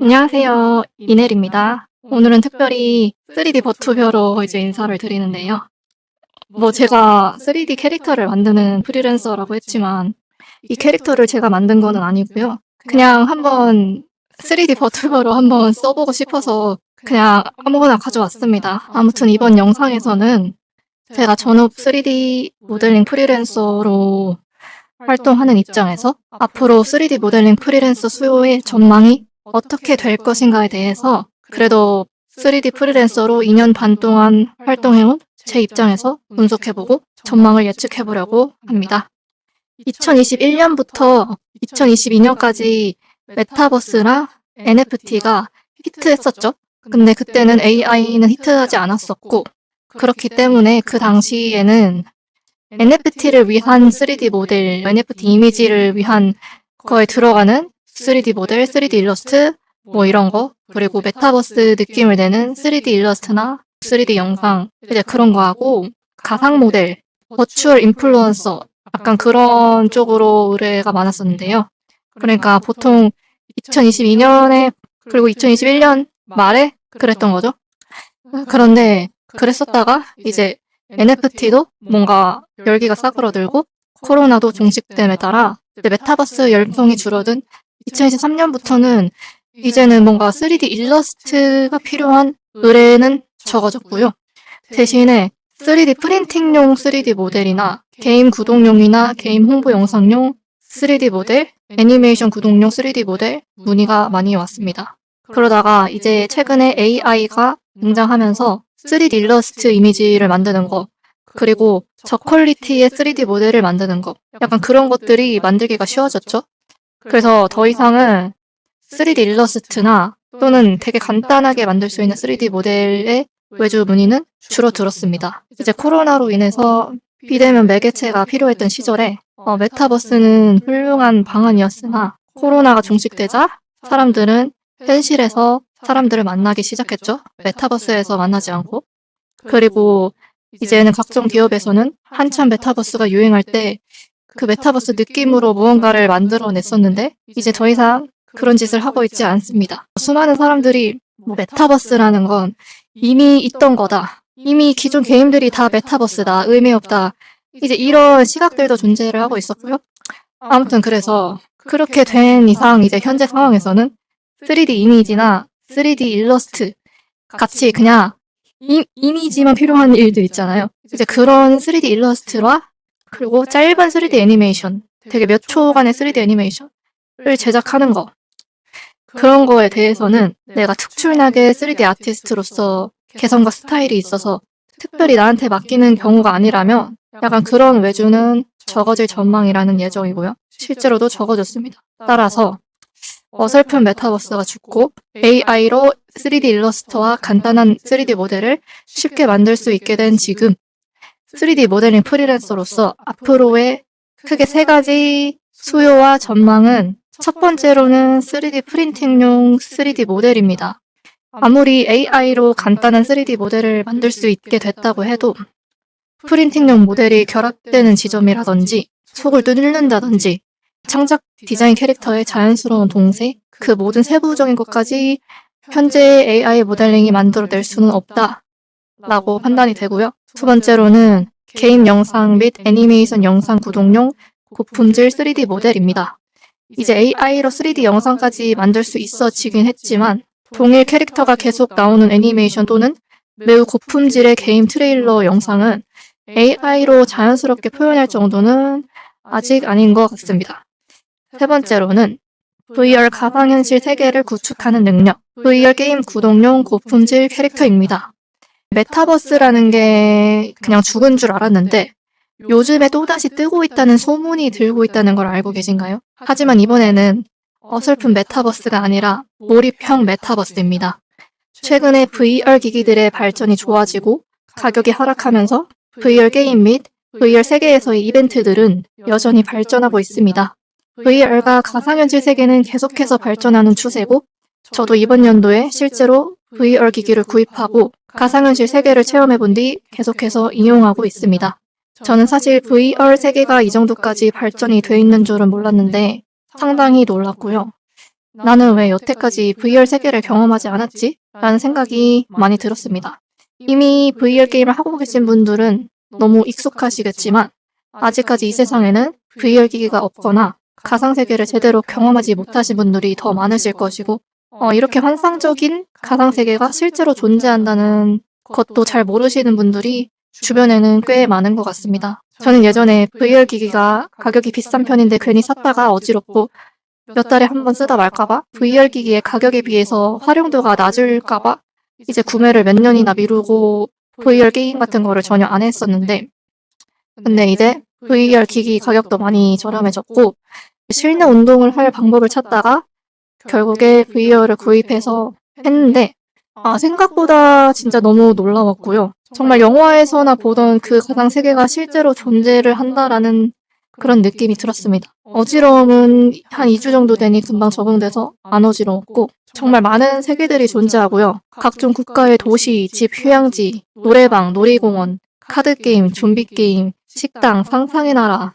안녕하세요. 이넬입니다. 오늘은 특별히 3D 버투벼로 이제 인사를 드리는데요. 뭐 제가 3D 캐릭터를 만드는 프리랜서라고 했지만 이 캐릭터를 제가 만든 거는 아니고요. 그냥 한번 3D 버투벼로 한번 써보고 싶어서 그냥 아무거나 가져왔습니다. 아무튼 이번 영상에서는 제가 전업 3D 모델링 프리랜서로 활동하는 입장에서 앞으로 3D 모델링 프리랜서 수요의 전망이 어떻게 될 것인가에 대해서 그래도 3D 프리랜서로 2년 반 동안 활동해온 제 입장에서 분석해보고 전망을 예측해보려고 합니다. 2021년부터 2022년까지 메타버스랑 NFT가 히트했었죠. 근데 그때는 AI는 히트하지 않았었고 그렇기 때문에 그 당시에는 NFT를 위한 3D 모델, NFT 이미지를 위한 거에 들어가는 3D 모델, 3D 일러스트, 뭐 이런 거, 그리고 메타버스 느낌을 내는 3D 일러스트나 3D 영상, 이제 그런 거 하고, 가상 모델, 버추얼 인플루언서, 약간 그런 쪽으로 의뢰가 많았었는데요. 그러니까 보통 2022년에, 그리고 2021년 말에 그랬던 거죠. 그런데 그랬었다가 이제 NFT도 뭔가 열기가 싸그러들고 코로나도 종식됨에 따라 메타버스 열풍이 줄어든 2023년부터는 이제는 뭔가 3D 일러스트가 필요한 의뢰는 적어졌고요. 대신에 3D 프린팅용 3D 모델이나 게임 구동용이나 게임 홍보 영상용 3D 모델, 애니메이션 구동용 3D 모델 문의가 많이 왔습니다. 그러다가 이제 최근에 AI가 등장하면서 3D 일러스트 이미지를 만드는 거, 그리고 저퀄리티의 3D 모델을 만드는 거, 약간 그런 것들이 만들기가 쉬워졌죠. 그래서 더 이상은 3D 일러스트나 또는 되게 간단하게 만들 수 있는 3D 모델의 외주 문의는 줄어들었습니다. 이제 코로나로 인해서 비대면 매개체가 필요했던 시절에 어, 메타버스는 훌륭한 방안이었으나 코로나가 종식되자 사람들은 현실에서 사람들을 만나기 시작했죠. 메타버스에서 만나지 않고. 그리고 이제는 각종 기업에서는 한참 메타버스가 유행할 때 그 메타버스 느낌으로 무언가를 만들어냈었는데 이제 더 이상 그런 짓을 하고 있지 않습니다. 수많은 사람들이 뭐 메타버스라는 건 이미 있던 거다. 이미 기존 게임들이 다 메타버스다. 의미 없다. 이제 이런 시각들도 존재를 하고 있었고요. 아무튼 그래서 그렇게 된 이상 이제 현재 상황에서는 3D 이미지나 3D 일러스트 같이 그냥 이, 이미지만 필요한 일들 있잖아요. 이제 그런 3D 일러스트와 그리고 짧은 3D 애니메이션, 되게 몇 초간의 3D 애니메이션을 제작하는 거. 그런 거에 대해서는 내가 특출나게 3D 아티스트로서 개성과 스타일이 있어서 특별히 나한테 맡기는 경우가 아니라면 약간 그런 외주는 적어질 전망이라는 예정이고요. 실제로도 적어졌습니다. 따라서 어설픈 메타버스가 죽고 AI로 3D 일러스트와 간단한 3D 모델을 쉽게 만들 수 있게 된 지금 3D 모델링 프리랜서로서 앞으로의 크게 세 가지 수요와 전망은 첫 번째로는 3D 프린팅용 3D 모델입니다. 아무리 AI로 간단한 3D 모델을 만들 수 있게 됐다고 해도 프린팅용 모델이 결합되는 지점이라든지 속을 뚫는다든지 창작 디자인 캐릭터의 자연스러운 동세, 그 모든 세부적인 것까지 현재 AI 모델링이 만들어낼 수는 없다. 라고 판단이 되고요. 두 번째로는 게임 영상 및 애니메이션 영상 구동용 고품질 3D 모델입니다. 이제 AI로 3D 영상까지 만들 수 있어지긴 했지만 동일 캐릭터가 계속 나오는 애니메이션 또는 매우 고품질의 게임 트레일러 영상은 AI로 자연스럽게 표현할 정도는 아직 아닌 것 같습니다. 세 번째로는 VR 가상현실 세계를 구축하는 능력, VR 게임 구동용 고품질 캐릭터입니다. 메타버스라는 게 그냥 죽은 줄 알았는데 요즘에 또다시 뜨고 있다는 소문이 들고 있다는 걸 알고 계신가요? 하지만 이번에는 어설픈 메타버스가 아니라 몰입형 메타버스입니다. 최근에 VR 기기들의 발전이 좋아지고 가격이 하락하면서 VR 게임 및 VR 세계에서의 이벤트들은 여전히 발전하고 있습니다. VR과 가상현실 세계는 계속해서 발전하는 추세고, 저도 이번 연도에 실제로 VR 기기를 구입하고 가상현실 세계를 체험해 본 뒤 계속해서 이용하고 있습니다. 저는 사실 VR 세계가 이 정도까지 발전이 돼 있는 줄은 몰랐는데 상당히 놀랐고요. 나는 왜 여태까지 VR 세계를 경험하지 않았지? 라는 생각이 많이 들었습니다. 이미 VR 게임을 하고 계신 분들은 너무 익숙하시겠지만 아직까지 이 세상에는 VR 기기가 없거나 가상세계를 제대로 경험하지 못하신 분들이 더 많으실 것이고 어, 이렇게 환상적인 가상세계가 실제로 존재한다는 것도 잘 모르시는 분들이 주변에는 꽤 많은 것 같습니다. 저는 예전에 VR 기기가 가격이 비싼 편인데 괜히 샀다가 어지럽고 몇 달에 한 번 쓰다 말까봐 VR 기기의 가격에 비해서 활용도가 낮을까봐 이제 구매를 몇 년이나 미루고 VR 게임 같은 거를 전혀 안 했었는데 근데 이제 VR 기기 가격도 많이 저렴해졌고 실내 운동을 할 방법을 찾다가 결국에 VR을 구입해서 했는데 아, 생각보다 진짜 너무 놀라웠고요. 정말 영화에서나 보던 그 가상 세계가 실제로 존재를 한다라는 그런 느낌이 들었습니다. 어지러움은 한 2주 정도 되니 금방 적응돼서 안 어지러웠고 정말 많은 세계들이 존재하고요. 각종 국가의 도시, 집, 휴양지, 노래방, 놀이공원, 카드게임, 좀비게임, 식당, 상상의 나라,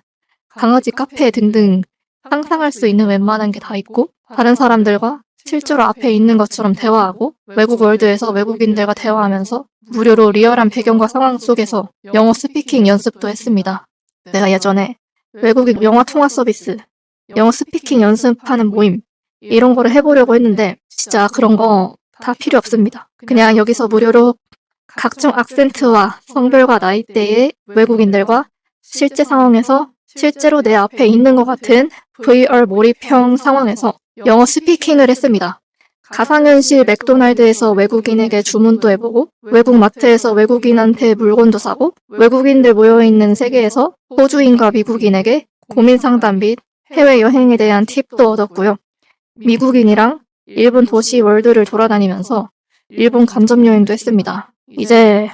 강아지 카페 등등 상상할 수 있는 웬만한 게 다 있고 다른 사람들과 실제로 앞에 있는 것처럼 대화하고 외국 월드에서 외국인들과 대화하면서 무료로 리얼한 배경과 상황 속에서 영어 스피킹 연습도 했습니다. 내가 예전에 외국인 영화 통화 서비스, 영어 스피킹 연습하는 모임 이런 거를 해보려고 했는데 진짜 그런 거 다 필요 없습니다. 그냥 여기서 무료로 각종 악센트와 성별과 나이대의 외국인들과 실제 상황에서 실제로 내 앞에 있는 것 같은 VR 몰입형 상황에서 영어 스피킹을 했습니다. 가상현실 맥도날드에서 외국인에게 주문도 해보고 외국 마트에서 외국인한테 물건도 사고 외국인들 모여있는 세계에서 호주인과 미국인에게 고민 상담 및 해외여행에 대한 팁도 얻었고요. 미국인이랑 일본 도시 월드를 돌아다니면서 일본 간접 여행도 했습니다. 이제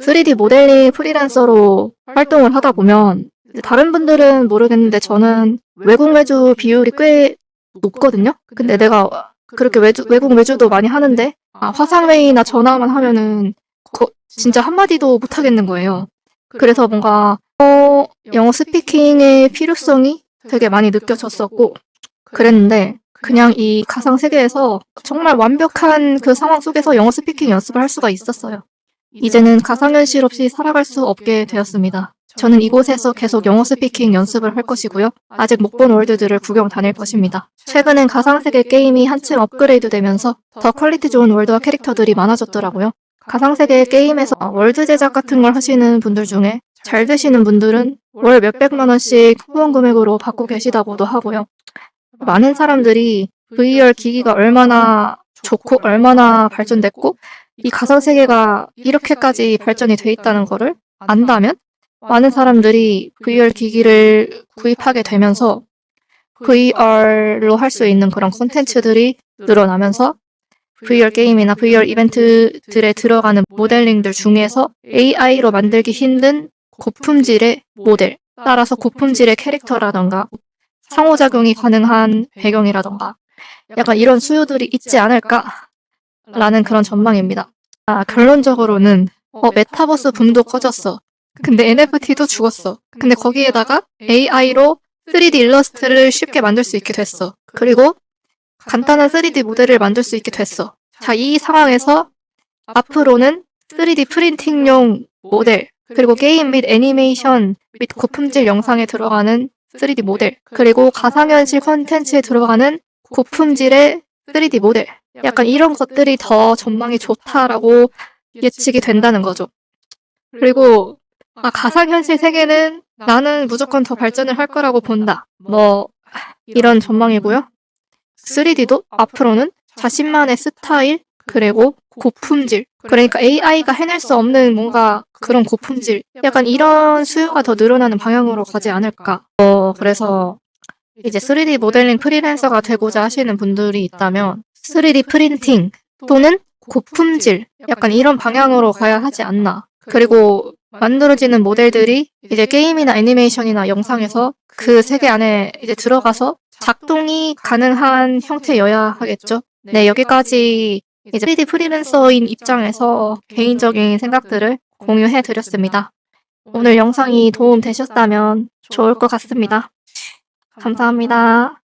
3D 모델링 프리랜서로 활동을 하다 보면 다른 분들은 모르겠는데 저는 외국 외주 비율이 꽤 높거든요. 근데 내가 그렇게 외주, 외국 외주도 많이 하는데 아, 화상회의나 전화만 하면은 거- 진짜 한마디도 못 하겠는 거예요. 그래서 뭔가 어, 영어 스피킹의 필요성이 되게 많이 느껴졌었고 그랬는데 그냥 이 가상 세계에서 정말 완벽한 그 상황 속에서 영어 스피킹 연습을 할 수가 있었어요. 이제는 가상현실 없이 살아갈 수 없게 되었습니다. 저는 이곳에서 계속 영어 스피킹 연습을 할 것이고요. 아직 못 본 월드들을 구경 다닐 것입니다. 최근엔 가상세계 게임이 한층 업그레이드 되면서 더 퀄리티 좋은 월드와 캐릭터들이 많아졌더라고요. 가상세계 게임에서 월드 제작 같은 걸 하시는 분들 중에 잘 되시는 분들은 월 몇백만 원씩 후원 금액으로 받고 계시다고도 하고요. 많은 사람들이 VR 기기가 얼마나 좋고 얼마나 발전됐고 이 가상 세계가 이렇게까지 발전이 돼 있다는 거를 안다면 많은 사람들이 VR 기기를 구입하게 되면서 VR로 할 수 있는 그런 콘텐츠들이 늘어나면서 VR 게임이나 VR 이벤트들에 들어가는 모델링들 중에서 AI로 만들기 힘든 고품질의 모델, 따라서 고품질의 캐릭터라던가 상호작용이 가능한 배경이라던가 약간 이런 수요들이 있지 않을까라는 그런 전망입니다. 아, 결론적으로는 어, 메타버스 붐도 커졌어. 근데 NFT도 죽었어. 근데 거기에다가 AI로 3D 일러스트를 쉽게 만들 수 있게 됐어. 그리고 간단한 3D 모델을 만들 수 있게 됐어. 자, 이 상황에서 앞으로는 3D 프린팅용 모델, 그리고 게임 및 애니메이션 및 고품질 영상에 들어가는 3D 모델, 그리고 가상현실 콘텐츠에 들어가는 고품질의 3D 모델. 약간 이런 것들이 더 전망이 좋다라고 예측이 된다는 거죠. 그리고 아, 가상현실 세계는 나는 무조건 더 발전을 할 거라고 본다. 뭐 이런 전망이고요. 3D도 앞으로는 자신만의 스타일 그리고 고품질 그러니까 AI가 해낼 수 없는 뭔가 그런 고품질 약간 이런 수요가 더 늘어나는 방향으로 가지 않을까. 어 그래서 이제 3D 모델링 프리랜서가 되고자 하시는 분들이 있다면 3D 프린팅 또는 고품질 약간 이런 방향으로 가야 하지 않나. 그리고 만들어지는 모델들이 이제 게임이나 애니메이션이나 영상에서 그 세계 안에 이제 들어가서 작동이 가능한 형태여야 하겠죠. 네, 여기까지 이제 3D 프리랜서인 입장에서 개인적인 생각들을 공유해 드렸습니다. 오늘 영상이 도움 되셨다면 좋을 것 같습니다. 감사합니다.